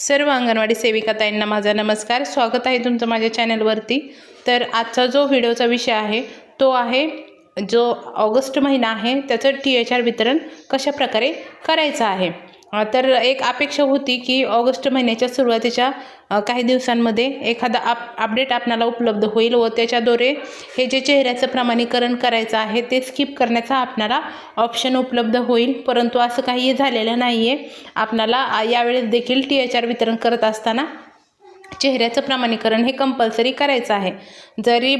सर्व अंगणवाडी सेविका ताईंना माझा नमस्कार. स्वागत आहे तुमचं माझ्या चॅनलवरती. तर आजचा जो व्हिडिओचा विषय आहे तो आहे जो ऑगस्ट महिना आहे त्याचं टी एच आर वितरण कशा प्रकारे करायचं आहे? तर एक अपेक्षा होती की ऑगस्ट महिन्याच्या सुरुवातीच्या काही दिवसांमध्ये एखादा आप अपडेट आपणाला उपलब्ध होईल व त्याच्याद्वारे हे जे चेहऱ्याचं प्रमाणीकरण करायचं आहे ते स्किप करण्याचा आपणाला ऑप्शन उपलब्ध होईल. परंतु असं काही झालेलं नाही आहे आपणाला यावेळेस देखील टी एच आर वितरण करत असताना चेहऱ्याचं प्रमाणीकरण हे कंपल्सरी करायचं आहे. जरी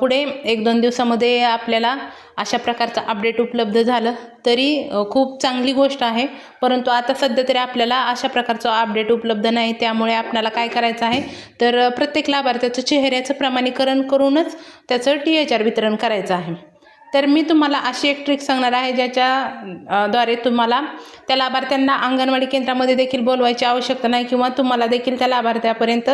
पुढे एक दोन दिवसामध्ये आपल्याला अशा प्रकारचं अपडेट उपलब्ध झालं तरी खूप चांगली गोष्ट आहे. परंतु आता सध्या तरी आपल्याला अशा प्रकारचं अपडेट उपलब्ध नाही. त्यामुळे आपल्याला काय करायचं आहे? तर प्रत्येक लाभार्थ्याचं चेहऱ्याचं प्रमाणीकरण करूनच त्याचं टी एच आर वितरण करायचं आहे. तर मी तुम्हाला अशी एक ट्रिक सांगणार आहे ज्याच्या द्वारे तुम्हाला त्या लाभार्थ्यांना अंगणवाडी केंद्रामध्ये देखील बोलवायची आवश्यकता नाही किंवा तुम्हाला देखील त्या लाभार्थ्यापर्यंत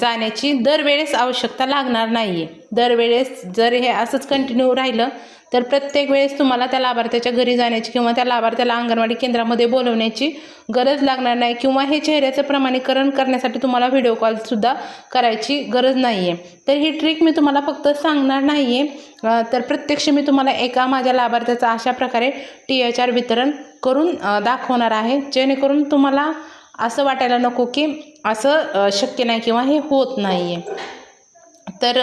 जाण्याची दरवेळेस आवश्यकता लागणार नाही आहे दरवेळेस जर हे असंच कंटिन्यू राहिलं तर प्रत्येक वेळेस तुम्हाला त्या लाभार्थ्याच्या घरी जाण्याची किंवा त्या लाभार्थ्याला अंगणवाडी केंद्रामध्ये बोलवण्याची गरज लागणार नाही किंवा हे चेहऱ्याचं प्रमाणीकरण करण्यासाठी तुम्हाला व्हिडिओ कॉलसुद्धा करायची गरज नाही आहे तर ही ट्रिक मी तुम्हाला फक्त सांगणार नाही आहे तर प्रत्यक्ष मी तुम्हाला एका माझ्या लाभार्थ्याचं अशा प्रकारे टी एच आर वितरण करून दाखवणार आहे. जेणेकरून तुम्हाला असं वाटायला नको की असं शक्य नाही किंवा हे होत नाही आहे तर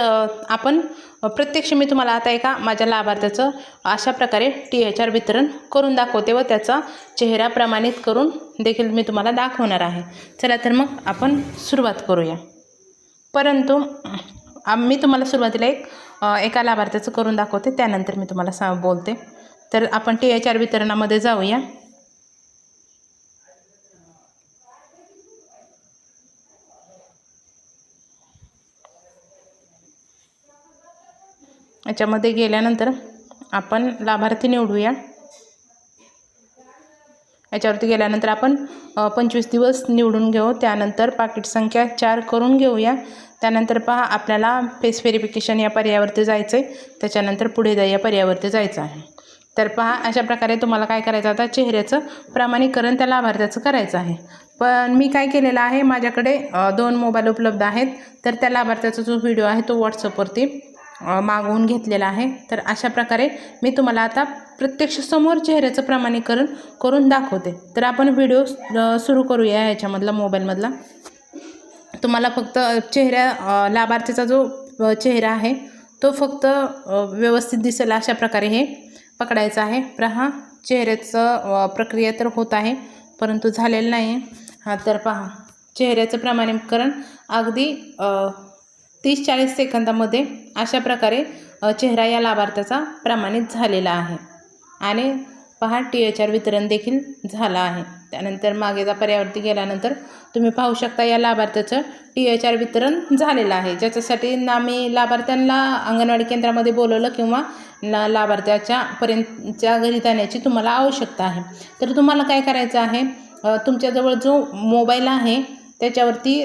आपण प्रत्यक्ष मी तुम्हाला आता एका माझ्या लाभार्थ्याचं अशा प्रकारे टी एच आर वितरण करून दाखवते व त्याचा चेहरा प्रमाणित करून देखील मी तुम्हाला दाखवणार आहे. चला तर मग आपण सुरुवात करूया. परंतु मी तुम्हाला सुरुवातीला एक एका लाभार्थ्याचं करून दाखवते त्यानंतर मी तुम्हाला सा बोलते. तर आपण टी एच आर वितरणामध्ये जाऊया. याच्यामध्ये गेल्यानंतर आपण लाभार्थी निवडूया. याच्यावरती गेल्यानंतर आपण पंचवीस दिवस निवडून घेऊ. त्यानंतर पाकिट संख्या चार करून घेऊया. त्यानंतर पहा आपल्याला फेस व्हेरिफिकेशन या पर्यायावरती जायचं आहे त्याच्यानंतर पुढे जा या पर्यायावरती जायचं आहे. तर पहा अशा प्रकारे तुम्हाला काय करायचं आता चेहऱ्याचं प्रमाणीकरण त्या लाभार्थ्याचं करायचं आहे. पण मी काय केलेलं आहे? माझ्याकडे दोन मोबाईल उपलब्ध आहेत. तर त्या लाभार्थ्याचा जो व्हिडिओ आहे तो व्हॉट्सअपवरती मागवून घेतलेला आहे. तर अशा प्रकारे मी तुम्हाला आता प्रत्यक्ष समोर चेहऱ्याचं प्रमाणीकरण करून दाखवते. तर आपण व्हिडिओ सुरू करूया ह्याच्यामधला मोबाईलमधला. तुम्हाला फक्त चेहऱ्या लाभार्थीचा जो चेहरा आहे तो फक्त व्यवस्थित दिसेल अशा प्रकारे हे पकडायचं आहे. पहा चेहऱ्याचं प्रक्रिया तर होत आहे परंतु झालेलं नाही आहे हा तर पहा. चेहऱ्याचं प्रमाणीकरण अगदी तीस चाळीस सेकंदामध्ये अशा प्रकारे चेहरा या लाभार्थ्याचा प्रमाणित झालेला आहे. आणि पहा टी एच आर वितरण देखील झालं आहे. त्यानंतर मागे जा पर्यावरती गेल्यानंतर तुम्ही पाहू शकता या लाभार्थ्याचं टी एच आर वितरण झालेलं आहे. ज्याच्यासाठी ना मी लाभार्थ्यांना अंगणवाडी केंद्रामध्ये बोलवलं किंवा ला लाभार्थ्याच्या पर्यंतच्या घरी जाण्याची तुम्हाला आवश्यकता आहे. तर तुम्हाला काय करायचं आहे? तुमच्याजवळ जो मोबाईल आहे त्याच्यावरती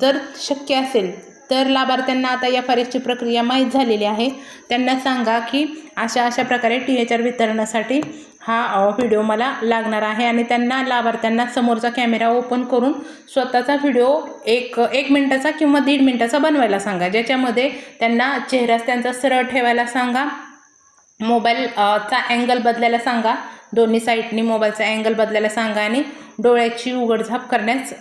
जर शक्य असेल तर लाभार्थ्यांना आता या फारीची प्रक्रिया माहीत झालेली आहे. त्यांना सांगा की अशा अशा प्रकारे टी एच आर वितरणासाठी हा व्हिडिओ मला लागणार आहे आणि त्यांना लाभार्थ्यांना समोरचा कॅमेरा ओपन करून स्वतःचा व्हिडिओ एक एक मिनटाचा किंवा दीड मिनटाचा बनवायला सांगा. ज्याच्यामध्ये त्यांना चेहराच त्यांचा सरळ ठेवायला सांगा. मोबाईलचा अँगल बदलायला सांगा. दोन्ही साईडनी मोबाईलचा अँगल बदलायला सांगा आणि डोळ्याची उघडझाप करण्यास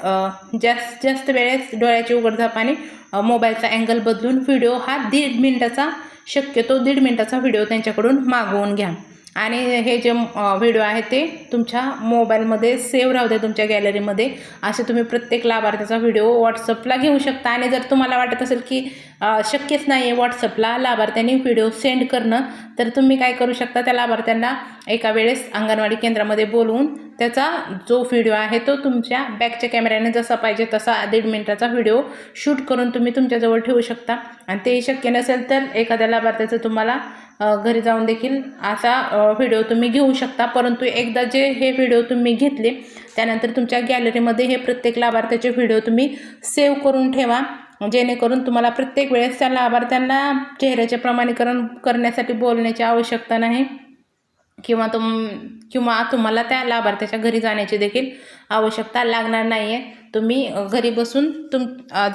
जास्त जास्त वेळेस डोळ्याची उघडझाप आणि मोबाईलचा अँगल बदलून व्हिडिओ हा दीड मिनटाचा शक्यतो दीड मिनटाचा व्हिडिओ त्यांच्याकडून मागवून घ्या. आणि हे जे व्हिडिओ आहे ते तुमच्या मोबाईलमध्ये सेव्ह राहू द्या तुमच्या गॅलरीमध्ये असे तुम्ही प्रत्येक लाभार्थ्याचा व्हिडिओ व्हॉट्सअपला घेऊ शकता. आणि जर तुम्हाला वाटत असेल की शक्यच नाही आहे व्हॉट्सअपला लाभार्थ्यांनी व्हिडिओ सेंड करणं. तर तुम्ही काय करू शकता त्या लाभार्थ्यांना एका वेळेस अंगणवाडी केंद्रामध्ये बोलवून त्याचा जो व्हिडिओ आहे तो तुमच्या बॅकच्या कॅमेऱ्याने जसा पाहिजे तसा दीड मिनटाचा व्हिडिओ शूट करून तुम्ही तुमच्याजवळ ठेवू शकता. आणि तेही शक्य नसेल तर एखाद्या लाभार्थ्याचं तुम्हाला घरी जाऊन देखील असा व्हिडिओ तुम्ही घेऊ शकता. परंतु एकदा जे हे व्हिडिओ तुम्ही घेतले त्यानंतर तुमच्या गॅलरीमध्ये हे प्रत्येक लाभार्थ्याचे व्हिडिओ तुम्ही सेव्ह करून ठेवा. म्हणजे जेणेकरून तुम्हाला प्रत्येक वेळेस त्या लाभार्थ्यांना चेहऱ्याचे प्रमाणीकरण करण्यासाठी बोलण्याची आवश्यकता नाही. किंवा तुम किंवा तुम्हाला त्या लाभार्थ्याच्या घरी जाण्याची देखील आवश्यकता लागणार नाही आहे तुम्ही घरी बसून तुम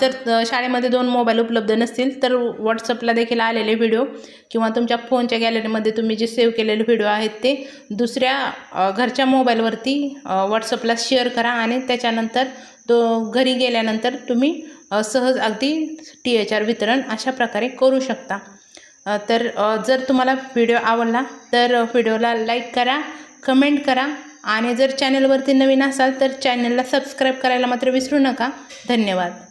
जर शाळेमध्ये दोन मोबाईल उपलब्ध नसतील तर व्हॉट्सअपला देखील आलेले व्हिडिओ किंवा तुमच्या फोनच्या गॅलरीमध्ये तुम्ही जे सेव्ह केलेले व्हिडिओ आहेत ते दुसऱ्या घरच्या मोबाईलवरती व्हॉट्सअपला शेअर करा आणि त्याच्यानंतर तो घरी गेल्यानंतर तुम्ही सहज अगदी टी एच आर वितरण अशा प्रकारे करू शकता. तर जर तुम्हाला व्हिडिओ आवडला तर व्हिडिओला लाईक करा कमेंट करा आणि जर चॅनलवरती नवीन असाल तर चॅनलला सबस्क्राईब करायला मात्र विसरू नका. धन्यवाद.